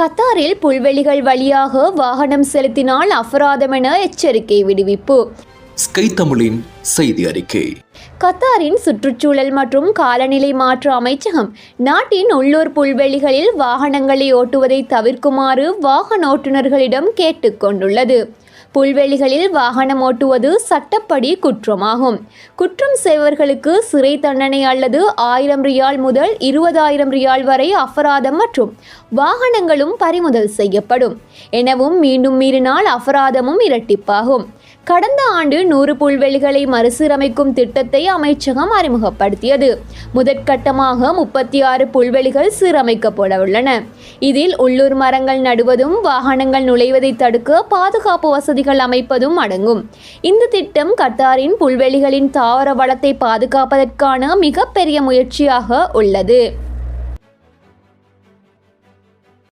கத்தாரில் புல்வெளிகள் வழியாக வாகனம் செலுத்தினால் அபராதம் என எச்சரிக்கை விடுவிப்பு. ஸ்கை தமிழின் செய்தி அறிக்கை. கத்தாரின் சுற்றுச்சூழல் மற்றும் காலநிலை மாற்ற அமைச்சகம் நாட்டின் உள்ளூர் புல்வெளிகளில் வாகனங்களை ஓட்டுவதை தவிர்க்குமாறு வாகன ஓட்டுநர்களிடம் கேட்டுக்கொண்டுள்ளது புல்வெளிகளில் வாகனம் ஓட்டுவது சட்டப்படி குற்றமாகும். குற்றம் செய்வர்களுக்கு சிறை தண்டனை அல்லது ஆயிரம் ரியால் முதல் இருபதாயிரம் ரியால் வரை அபராதம் மற்றும் வாகனங்களும் பறிமுதல் செய்யப்படும். எனவும் மீண்டும் மீறினால் அபராதமும் இரட்டிப்பாகும். கடந்த ஆண்டு நூறு புல்வெளிகளை மறுசீரமைக்கும் திட்டத்தை அமைச்சகம் அறிமுகப்படுத்தியது. முதற்கட்டமாக முப்பத்தி ஆறு புல்வெளிகள் சீரமைக்கப்பட உள்ளன இதில் உள்ளூர் மரங்கள் நடுவதும் வாகனங்கள் நுழைவதை தடுக்க பாதுகாப்பு வசதிகள் அமைப்பதும் அடங்கும். இந்த திட்டம் கத்தாரின் புல்வெளிகளின் தாவர வளத்தை பாதுகாப்பதற்கான மிகப்பெரிய முயற்சியாக உள்ளது.